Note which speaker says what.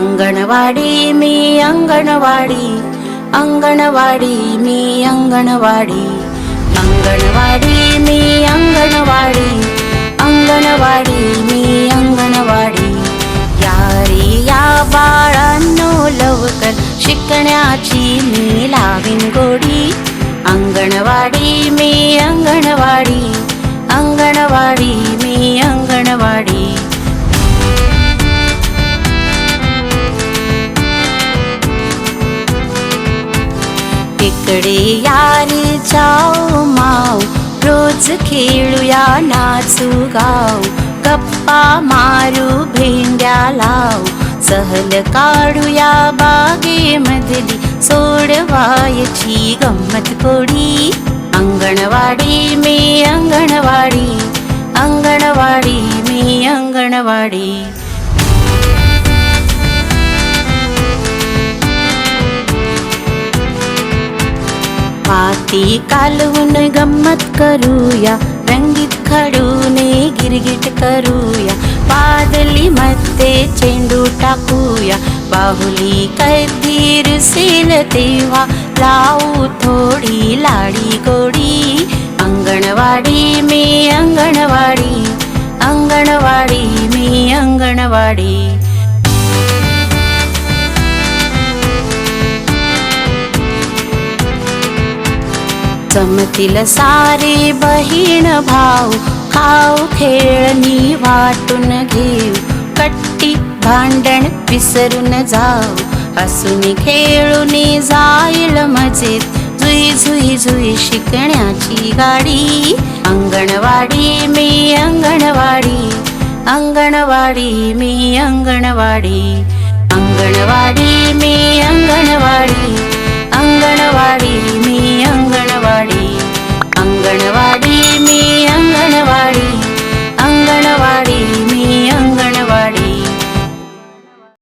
Speaker 1: अंगणवाडी मी अंगणवाडी अंगणवाडी मी अंगणवाडी अंगणवाडी मी अंगणवाडी अंगणवाडी मी अंगणवाडी यारी या बाळांनो लवकर शिकण्याची मी लावीन गोडी अंगणवाडी मी अंगणवाडी इकडे यारी जाऊ माऊ. रोज खेळूया नाचू गाऊ. गप्पा मारू भेंड्या लाव. सहल काढूया बागेमधली सोडवायची गंमत कोडी. अंगणवाडी मी अंगणवाडी. अंगणवाडी मी अंगणवाडी. माती कालवून गंमत करूया. रंगीत खडूने गिरगिट करूया. पादली मध्ये चेंडू टाकूया. बाहुली कधी सील तेव्हा लावू थोडी लाडी गोडी. अंगणवाडी मी अंगणवाडी. अंगणवाडी मी अंगणवाडी. जमतील सारे बहीण भाऊ खाऊ खेळणी वाटून घेऊ कट्टी भांडण विसरून जाऊ हसून खेळून जाईल मजेत जुई जुई जुई शिकण्याची गाडी अंगणवाडी मी अंगणवाडी अंगणवाडी मी अंगणवाडी अंगणवाडी.